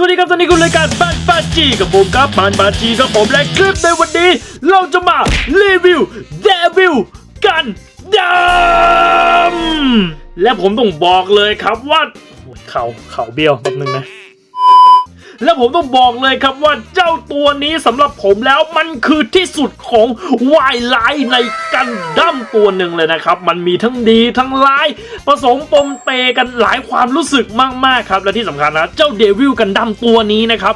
สวัสดีครับตอนนี้คุณรายการบ้านบ้านจีกับผมครับบ้านบ้านจีกับผมและคลิปในวันนี้ เราจะมารีวิวเดวิลกันดัมและผมต้องบอกเลยครับว่าเขาเขาเบี้ยวแป๊บนึงนะ และผมต้องบอกเลยครับว่าเจ้าตัวนี้สำหรับผมแล้วมันคือที่สุดของวายไลท์ในกันดั้มตัวหนึ่งเลยนะครับ มันมีทั้งดีทั้งร้าย ผสมปมเปกันหลายความรู้สึกมากๆครับ และที่สำคัญนะ เจ้าเดวิลกันดั้มตัวนี้นะครับ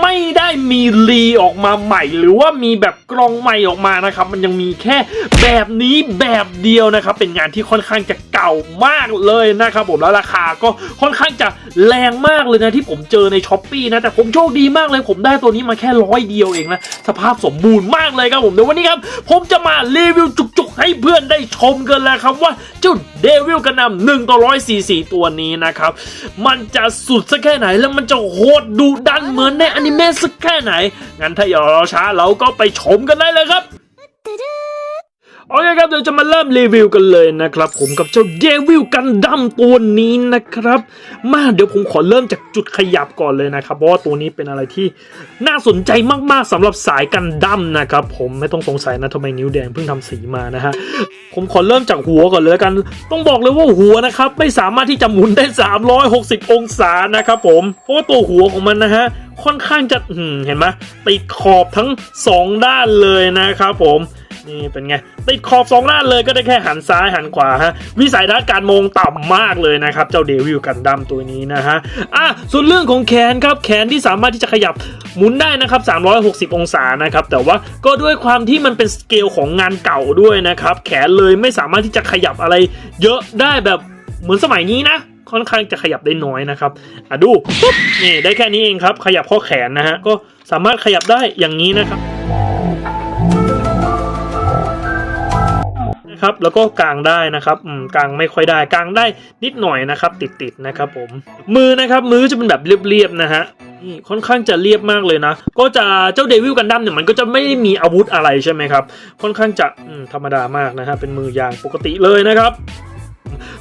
ไม่ได้มีรีออกมาใหม่ หรือว่ามีแบบกรองใหม่ออกมานะครับ มันยังมีแค่แบบนี้แบบเดียวนะครับ เป็นงานที่ค่อนข้างจะเก่ามากเลยนะครับผมแล้วราคาก็ค่อนข้างจะแรงมากเลยนะที่ผมเจอในช้อปปีนะแต่ผมโชคดีมากเลย ผมได้ตัวนี้มาแค่ร้อยเดียวเองนะ สภาพสมบูรณ์มากเลยครับผมเดี๋ยววันนี้ครับ ผมจะมารีวิวจุกๆ ให้เพื่อนได้ชมกันแล้วครับว่าเจ้าเดวิลกันนำหนึ่งต่อร้อยสี่สี่ตัวนี้นะครับ มันจะสุดสักแค่ไหนแล้วมันจะโหดดุดันเหมือนในอนิเมะสักแค่ไหน งั้นถ้าอย่ารอช้าเราก็ไปชมกันได้เลยครับ โอเคครับเดี๋ยวจะมาเริ่มรีวิวกันเลยนะครับ ผมกับเจ้าเดวิลกันดั้มตัวนี้นะครับ มาเดี๋ยวผมขอเริ่มจากจุดขยับก่อนเลยนะครับ เพราะว่าตัวนี้เป็นอะไรที่น่าสนใจมากๆสำหรับสายกันดั้มนะครับ ผมไม่ต้องสงสัยนะทำไมนิ้วแดงเพิ่งทำสีมานะฮะผมขอเริ่มจากหัวก่อนเลยละกัน ต้องบอกเลยว่าหัวนะครับไม่สามารถที่จะหมุนได้ 360 องศานะครับผมเพราะว่าตัวหัวของมันนะฮะค่อนข้างจะเห็นไหมติดขอบทั้งสองด้านเลยนะครับผม นี่เป็นไงติดขอบสองด้านเลยก็ได้แค่หันซ้ายหันขวาฮะวิสัยทัศน์การมองต่ำมากเลยนะครับ เจ้าเดวิลกันดั้มตัวนี้นะฮะอะส่วนเรื่องของแขนครับแขนที่สามารถที่จะขยับหมุนได้นะครับ 360 องศานะครับแต่ว่าก็ด้วยความที่มันเป็นสเกลของงานเก่าด้วยนะครับ แขนเลยไม่สามารถที่จะขยับอะไร เยอะได้แบบเหมือนสมัยนี้นะค่อนข้างจะขยับได้น้อยนะครับอะดูปุ๊บนี่ได้แค่นี้เองครับ ขยับข้อแขนนะฮะก็สามารถขยับได้อย่างนี้นะครับ นะครับ แล้วก็กางได้นะครับอืมกางไม่ค่อยได้กางได้นิดหน่อยนะครับ ติดๆนะครับผม มือนะครับมือจะเป็นแบบเรียบๆนะฮะนี่ค่อนข้างจะเรียบมากเลยนะ ก็จะเจ้าเดวิลกันดั้มเนี่ยมันก็จะไม่ได้มีอาวุธอะไรใช่ไหมครับ ค่อนข้างจะธรรมดามากนะฮะเป็นมือยางปกติเลยนะครับ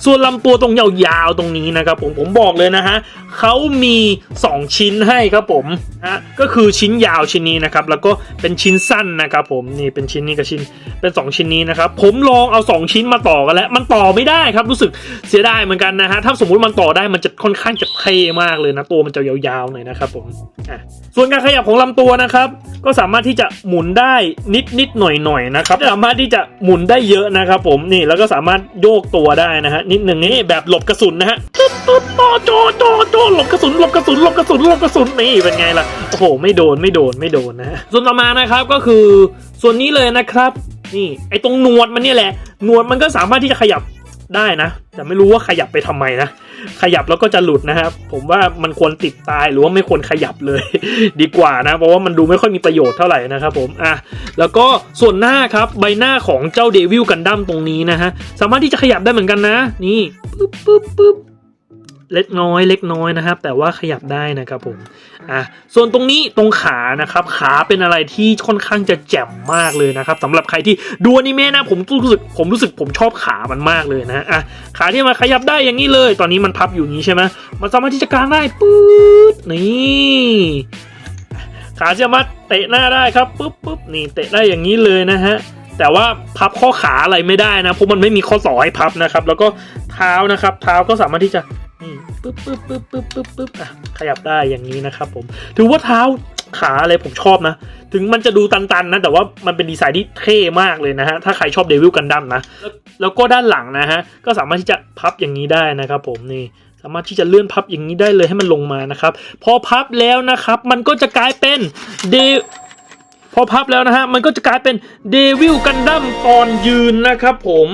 ส่วนลำตัวตรงยาวๆตรงนี้นะครับผมผมบอกเลยนะฮะเขามี 2 ชิ้นให้ครับผมฮะก็คือชิ้นยาวชิ้นนี้นะครับแล้วก็เป็นชิ้นสั้นนะครับผมนี่เป็นชิ้นนี้กับชิ้นเป็น 2 ชิ้นนี้นะครับผมลองเอา 2 ชิ้นมาต่อกันแล้ว มันต่อไม่ได้ครับรู้สึกเสียดายเหมือนกันนะฮะถ้าสมมุติมันต่อได้มันจะค่อนข้างจะเท่มากเลยนะตัวมันจะยาวๆหน่อยนะครับผมอะส่วนการขยับของลำตัวนะครับ ก็สามารถที่จะหมุนได้นิดนิดหน่อยหน่อยนะครับสามารถที่จะหมุนได้เยอะนะครับผมนี่แล้วก็สามารถโยกตัวได้นะฮะนิดหนึ่งนี่แบบหลบกระสุนนะฮะตึ๊ดตึ๊ดโตโจโจโจหลบกระสุนหลบกระสุนหลบกระสุนหลบกระสุนนี่เป็นไงล่ะโอ้โหไม่โดนไม่โดนไม่โดนนะส่วนต่อมานะครับก็คือส่วนนี้เลยนะครับ นี่ไอตรงหนวดมันเนี่ยแหละหนวดมันก็สามารถที่จะขยับ ได้นะ แต่ไม่รู้ว่าขยับไปทำไมนะ ขยับแล้วก็จะหลุดนะครับ ผมว่ามันควรติดตายหรือว่าไม่ควรขยับเลย ดีกว่านะ เพราะว่ามันดูไม่ค่อยมีประโยชน์เท่าไหร่นะครับผมอะแล้วก็ส่วนหน้าครับใบหน้าของเจ้าเดวิลกันดั้มตรงนี้นะฮะสามารถที่จะขยับได้เหมือนกันนะ นี่ปึ๊บปึ๊บปึ๊บ เล็กน้อยเล็กน้อยนะครับ แต่ว่าขยับได้นะครับผมอะส่วนตรงนี้ตรงขานะครับ ขาเป็นอะไรที่ค่อนข้างจะแจ่มมากเลยนะครับสำหรับใครที่ดูอนิเมะนะผมรู้สึกผมรู้สึกผมชอบขามันมากเลยนะอะขาที่มาขยับได้อย่างนี้เลย ตอนนี้มันพับอยู่นี้ใช่ไหมมันสามารถที่จะกางได้ปื๊ดนี่ขาสามารถเตะหน้าได้ครับปุ๊บปุ๊บนี่เตะได้อย่างนี้เลยนะฮะแต่ว่าพับข้อขาอะไรไม่ได้นะเพราะมันไม่มีข้อต่อให้พับนะครับ แล้วก็เท้านะครับ เท้าก็สามารถที่จะ นี่ปึ๊บปึ๊บปึ๊บปึ๊บปึ๊บปึ๊บอะขยับได้อย่างนี้นะครับผมถือว่าเท้าขาอะไรผมชอบนะ ถึงมันจะดูตันๆนะ แต่ว่ามันเป็นดีไซน์ที่เท่มากเลยนะฮะ ถ้าใครชอบเดวิลกันดั้มนะแล้วแล้วก็ด้านหลังนะฮะ ก็สามารถที่จะพับอย่างนี้ได้นะครับผมนี่สามารถที่จะเลื่อนพับอย่างนี้ได้เลยให้มันลงมานะครับ พอพับแล้วนะครับ มันก็จะกลายเป็นเดพอพับแล้วนะฮะมันก็จะกลายเป็นเดวิลกันดั้มตอนยืนนะครับผม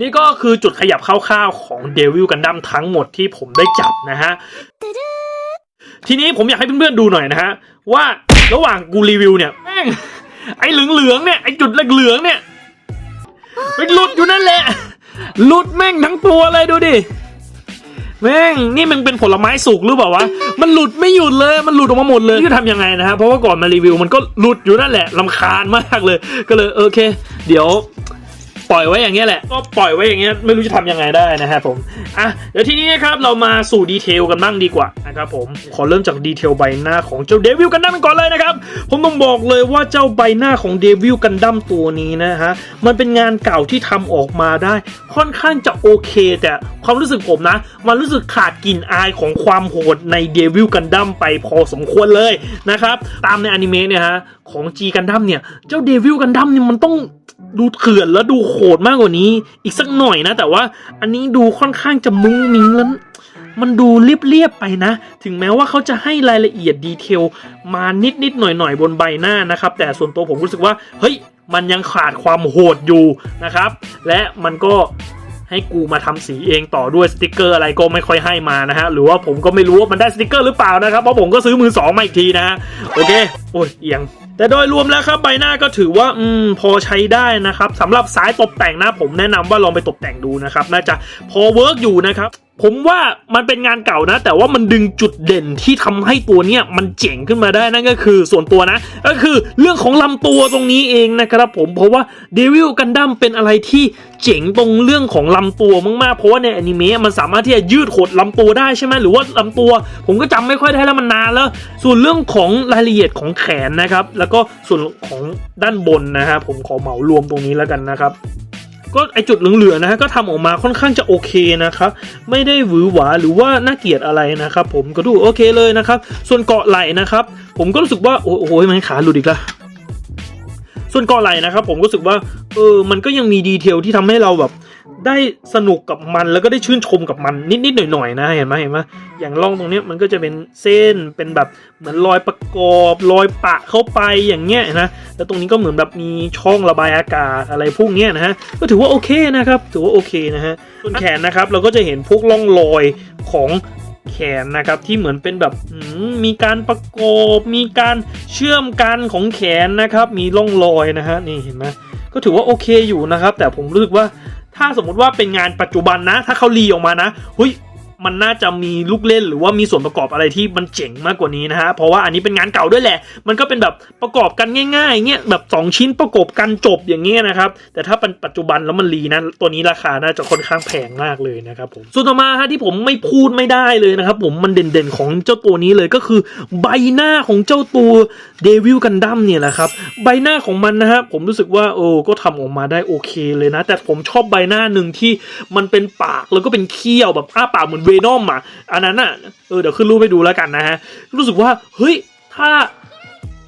นี่ก็คือจุดขยับคร่าวๆของเดวิลกันดั้มทั้งหมดที่ผมได้จับนะฮะ ทีนี้ผมอยากให้เพื่อนๆดูหน่อยนะฮะ ว่าระหว่างกูรีวิวเนี่ยแม่งไอ้เหลืองๆเนี่ยไอ้จุดเหลืองๆเนี่ยมันหลุดอยู่นั่นแหละหลุดแม่งทั้งตัวเลยดูดิแม่งนี่มันเป็นผลไม้สุกหรือเปล่าวะมันหลุดไม่หยุดเลยมันหลุดออกมาหมดเลยนี่จะทำยังไงนะฮะเพราะว่าก่อนมารีวิวมันก็หลุดอยู่นั่นแหละลำคาญมากเลย ก็เลยโอเค เดี๋ยว ล่อยไว้อย่างเงี้ยแหละ ก็ปล่อยไว้อย่างเงี้ยไม่รู้จะทำยังไงได้นะครับผม อะเดี๋ยวทีนี้นะครับเรามาสู่ดีเทลกันบ้างดีกว่านะครับผม ขอเริ่มจากดีเทลใบหน้าของเจ้าเดวิลกันดั้มก่อนเลยนะครับ ผมต้องบอกเลยว่าเจ้าใบหน้าของเดวิลกันดั้มตัวนี้นะฮะ มันเป็นงานเก่าที่ทำออกมาได้ ค่อนข้างจะโอเค แต่ความรู้สึกผมนะ มันรู้สึกขาดกลิ่นอายของความโหดในเดวิลกันดั้มไปพอสมควรเลยนะครับ ตามในอนิเมะเนี่ยฮะของจีกันดั้มเนี่ย เจ้าเดวิลกันดั้มเนี่ยมันต้อง ดูเถื่อนแล้วดูโหดมากกว่านี้ อีกสักหน่อยนะ แต่ว่าอันนี้ดูค่อนข้างจะมุ้งมิ้งแล้วมันดูเรียบๆไปนะ ถึงแม้ว่าเขาจะให้รายละเอียดดีเทล มานิดๆหน่อยๆบนใบหน้านะครับ แต่ส่วนตัวผมรู้สึกว่า เฮ้ย มันยังขาดความโหดอยู่นะครับ และมันก็ให้กูมาทำสีเองต่อด้วยสติกเกอร์อะไรก็ไม่ค่อยให้มานะฮะหรือว่าผมก็ไม่รู้ว่ามันได้สติกเกอร์หรือเปล่านะครับเพราะผมก็ซื้อมือสองมาอีกทีนะฮะโอเค โอ้ยเอียงแต่โดยรวมแล้วครับใบหน้าก็ถือว่าอืมพอใช้ได้นะครับสำหรับสายตกแต่งนะผมแนะนำว่าลองไปตกแต่งดูนะครับน่าจะพอเวิร์กอยู่นะครับผมว่ามันเป็นงานเก่านะ แต่ว่ามันดึงจุดเด่นที่ทำให้ตัวเนี้ยมันเจ๋งขึ้นมาได้นั่นก็คือส่วนตัวนะ ก็คือเรื่องของลำตัวตรงนี้เองนะครับผมเพราะว่าเดวิลกันดั้มเป็นอะไรที่เจ๋งตรงเรื่องของลำตัวมากๆเพราะว่าในอนิเมะมันสามารถที่จะยืดหดลำตัวได้ใช่ไหมหรือว่าลำตัว ผมก็จำไม่ค่อยได้แล้วมันนานแล้ว ส่วนเรื่องของรายละเอียดของแขนนะครับแล้วก็ส่วนของด้านบนนะฮะผมขอเหมารวมตรงนี้แล้วกันนะครับก็ไอจุดเหลืองๆนะฮะก็ทำออกมาค่อนข้างจะโอเคนะครับไม่ได้หวือหวาหรือว่าน่าเกลียดอะไรนะครับผมก็ดูโอเคเลยนะครับ ส่วนเกาะไหล่นะครับ ผมก็รู้สึกว่าโอ้โหมันขาหลุดอีกล้วส่วนเกาะไหล่นะครับ ผมก็รู้สึกว่าเออมันก็ยังมีดีเทลที่ทำให้เราแบบ ได้สนุกกับมันแล้วก็ได้ชื่นชมกับมันนิดๆหน่อยๆนะเห็นไหมเห็นไหมอย่างร่องตรงนี้มันก็จะเป็นเส้นเป็นแบบเหมือนรอยประกอบรอยปะเข้าไปอย่างเงี้ยนะแล้วตรงนี้ก็เหมือนแบบมีช่องระบายอากาศอะไรพวกเนี้ยนะฮะก็ถือว่าโอเคนะครับถือว่าโอเคนะฮะส่วนแขนนะครับเราก็จะเห็นพวกร่องรอยของแขนนะครับที่เหมือนเป็นแบบมีการประกอบมีการเชื่อมกันของแขนนะครับ มีร่องรอยนะฮะนี่เห็นไหมก็ถือว่าโอเคอยู่นะครับ แต่ผมรู้สึกว่า ถ้าสมมุติว่าเป็นงานปัจจุบันนะ ถ้าเขารีออกมานะเฮ้ย มันน่าจะมีลูกเล่นหรือว่ามีส่วนประกอบอะไรที่มันเจ๋งมากกว่านี้นะฮะเพราะว่าอันนี้เป็นงานเก่าด้วยแหละ มันก็เป็นแบบประกอบกันง่ายๆเงี้ยแบบ 2 ชิ้นประกอบกันจบอย่างเงี้ยนะครับแต่ถ้าเป็นปัจจุบันแล้วมันรีนะตัวนี้ราคาน่าจะค่อนข้างแพงมากเลยนะครับผมส่วนต่อมาฮะที่ผมไม่พูดไม่ได้เลยนะครับผมมันเด่นๆของเจ้าตัวนี้เลยก็คือใบหน้าของเจ้าตัวเดวิลกันดั้มเนี่ยแหละครับใบหน้าของมันนะฮะผมรู้สึกว่าโอ้ก็ทำออกมาได้โอเคเลยนะ แต่ผมชอบใบหน้าหนึ่งที่มันเป็นปากแล้วก็เป็นเขี้ยวแบบอ้าปากเหมือนเวนอมอะ อันนั้นอะ เออเดี๋ยวขึ้นรูปให้ดูแล้วกันนะฮะ รู้สึกว่า เฮ้ย ถ้า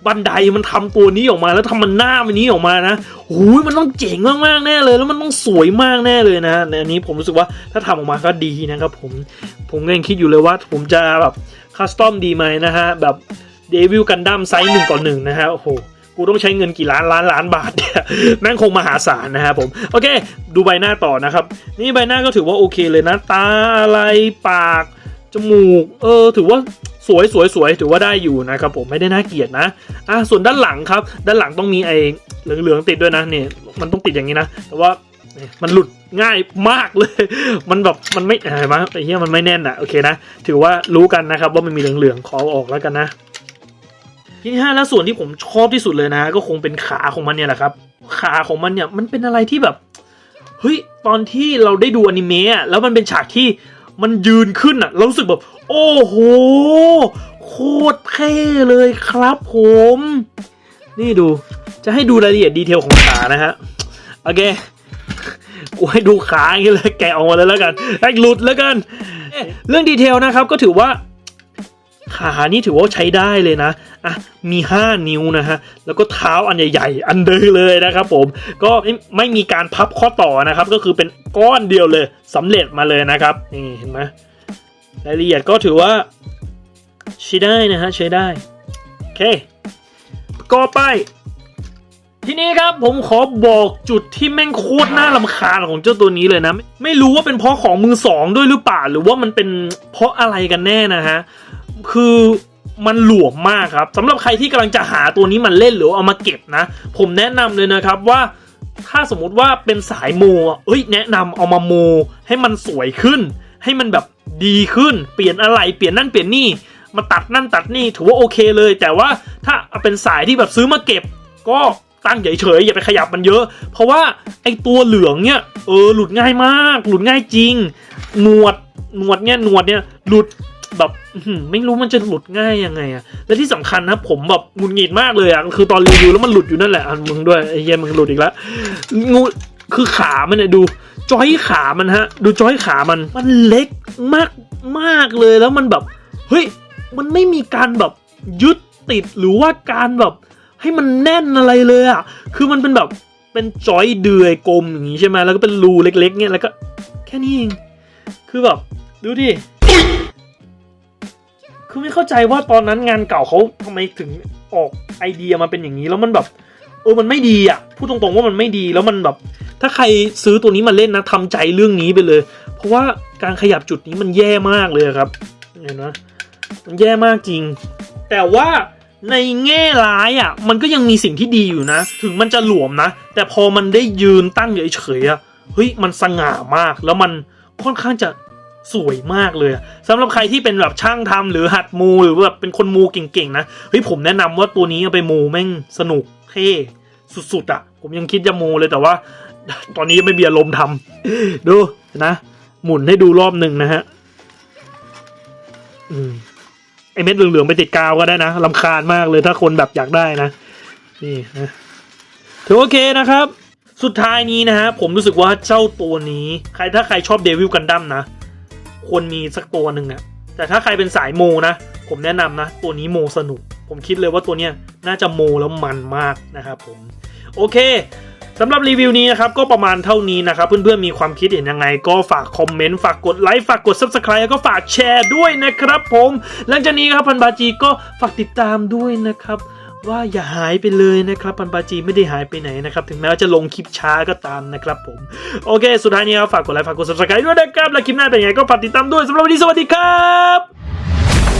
บันไดมันทำตัวนี้ออกมาแล้วทำมันหน้ามันนี้ออกมานะหูยมันต้องเจ๋งมากๆแน่เลย แล้วมันต้องสวยมากแน่เลยนะในอันนี้ผมรู้สึกว่าถ้าทำออกมาก็ดีนะครับผม ผมก็ยังคิดอยู่เลยว่า ผมจะแบบคัสตอมดีไหมนะฮะ แบบเดวิลกันดั้มไซส์หนึ่งต่อหนึ่งนะฮะ โอ้โห กูต้องใช้เงินกี่ล้านล้านล้านบาทเนี่ยแม่งคงมหาศาลนะครับผมโอเคดูใบหน้าต่อนะครับ นี่ใบหน้าก็ถือว่าโอเคเลยนะตาอะไรปากจมูกเออถือว่าสวยสวยสวยถือว่าได้อยู่นะครับผมไม่ได้น่าเกลียดนะอะส่วนด้านหลังครับ ด้านหลังต้องมีไอ้เหลืองๆติดด้วยนะเนี่ยมันต้องติดอย่างนี้นะ แต่ว่ามันหลุดง่ายมากเลย มันแบบมันไม่เห็นไหมไอ้เหี้ยมันไม่แน่นอะโอเคนะ ถือว่ารู้กันนะครับว่ามันมีเหลืองๆขอออกแล้วกันนะ ที่ห้าแล้วส่วนที่ผมชอบที่สุดเลยนะ ก็คงเป็นขาของมันเนี่ยแหละครับ ขาของมันเนี่ยมันเป็นอะไรที่แบบเฮ้ยตอนที่เราได้ดูอนิเมะแล้วมันเป็นฉากที่มันยืนขึ้นอะ เรารู้สึกแบบ โอ้โห โคตรเท่เลยครับผม นี่ดูจะให้ดูรายละเอียดดีเทลของขานะฮะ โอเค กูให้ดูขาอย่างนี้เลยแกะออกมาเลยแล้วกันให้หลุดแล้วกัน เรื่องดีเทลนะครับก็ถือว่า ขานี่ถือว่าใช้ได้เลยนะ อะ มี 5 นิ้วนะฮะ แล้วก็เท้าอันใหญ่ๆ อันเดอเลยนะครับผม ก็ไม่ไม่มีการพับข้อต่อนะครับ ก็คือเป็นก้อนเดียวเลยสำเร็จมาเลยนะครับ นี่เห็นไหมรายละเอียดก็ถือว่าใช้ได้นะฮะ ใช้ได้ โอเค ก็ไป ทีนี้ครับผมขอบอกจุดที่แม่งโคตรน่าลำคาญของเจ้าตัวนี้เลยนะ ไม่รู้ว่าเป็นเพราะของมือสองด้วยหรือเปล่า หรือว่ามันเป็นเพราะอะไรกันแน่นะฮะ คือมันหลวมมากครับสำหรับใครที่กำลังจะหาตัวนี้มันเล่นหรือเอามาเก็บนะ ผมแนะนำเลยนะครับว่าถ้าสมมุติว่าเป็นสายโมเอ้ยแนะนำเอามาโม ให้มันสวยขึ้น ให้มันแบบดีขึ้น เปลี่ยนอะไรเปลี่ยนนั่นเปลี่ยนนี่มาตัดนั่นตัดนี่ถือว่าโอเคเลย แต่ว่าถ้าเอาเป็นสายที่แบบซื้อมาเก็บ ก็ตั้งเฉยๆอย่าไปขยับมันเยอะ เพราะว่าไอตัวเหลืองเนี่ยเออหลุดง่ายมาก หลุดง่ายจริง หนวดหนวดเนี่ยหนวดเนี่ยหลุด แบบไม่รู้มันจะหลุดง่ายยังไงอะและที่สำคัญนะผมแบบงุดหงิดมากเลยอะคือตอนรีวิวแล้วมันหลุดอยู่นั่นแหละอันมึงด้วยไอ้เหี้ยมึงหลุดอีกแล้วงูคือขามันเนี่ยดูจอยขามันฮะ ดูจอยขามัน มันเล็กมากมากเลยแล้วมันแบบ เฮ้ย มันไม่มีการแบบยึดติดหรือว่าการแบบ ให้มันแน่นอะไรเลยอะคือมันเป็นแบบเป็นจอยเดือยกลมอย่างนี้ใช่ไหมแล้วก็เป็นรูเล็กๆเนี่ยแล้วก็แค่นี้เองคือแบบดูดิ คือไม่เข้าใจว่าตอนนั้นงานเก่าเขาทำไมถึงออกไอเดียมาเป็นอย่างนี้แล้วมันแบบเออมันไม่ดีอะพูดตรงๆว่ามันไม่ดีแล้วมันแบบ ถ้าใครซื้อตัวนี้มาเล่นนะทำใจเรื่องนี้ไปเลย เพราะว่าการขยับจุดนี้มันแย่มากเลยครับเห็นไหมมันแย่มากจริง แต่ว่าในแง่ร้ายอะ มันก็ยังมีสิ่งที่ดีอยู่นะ ถึงมันจะหลวมนะ แต่พอมันได้ยืนตั้งเฉยๆอะเฮ้ยมันสง่ามากแล้วมันค่อนข้างจะ สวยมากเลยอะสำหรับใครที่เป็นแบบช่างทำหรือหัดมูหรือแบบเป็นคนมูเก่งๆนะเฮ้ยผมแนะนำว่าตัวนี้เอาไปมูแม่งสนุกเท่สุดๆอะ ผมยังคิดจะมูเลยแต่ว่า ตอนนี้ไม่มีอารมณ์ทำดูนะ หมุนให้ดูรอบหนึ่งนะฮะอืมไอเม็ดเหลืองๆไปติดกาวก็ได้นะลำคาญมากเลยถ้าคนแบบอยากได้นะ นี่นะถือโอเคนะครับ สุดท้ายนี้นะฮะผมรู้สึกว่าเจ้าตัวนี้ ใครถ้าใครชอบเดวิลกันดั้มนะ ควรมีสักตัวหนึ่งอะแต่ถ้าใครเป็นสายโมนะ ผมแนะนำนะ ตัวนี้โมสนุก ผมคิดเลยว่าตัวเนี้ยน่าจะโมแล้วมันมากนะครับผม โอเคสำหรับรีวิวนี้นะครับ ก็ประมาณเท่านี้นะครับ เพื่อนๆมีความคิดเห็นยังไง ก็ฝากคอมเมนต์ ฝากกดไลค์ฝากกด Subscribe แล้วก็ฝากแชร์ด้วยนะครับผม หลังจากนี้ครับพันบาจีก็ฝากติดตามด้วยนะครับ ว่าอย่าหายไปเลยนะครับพันปาจีไม่ได้หายไปไหนนะครับ ถึงแม้ว่าจะลงคลิปช้าก็ตามนะครับผม โอเค สุดท้ายนี้ครับฝากกดไลค์ฝากกด Subscribe ด้วยนะครับ และคลิปหน้าเป็นยังไงก็ฝากติดตามด้วยสำหรับวันนี้สวัสดีครับ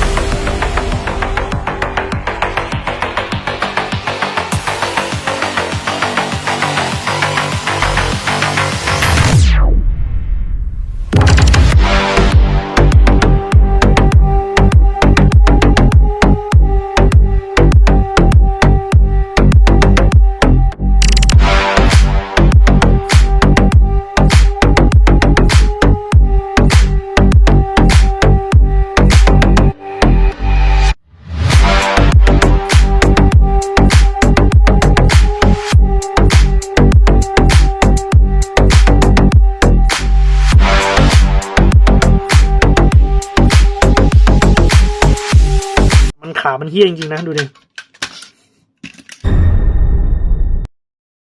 เฮี้ยจริงๆนะดูดิ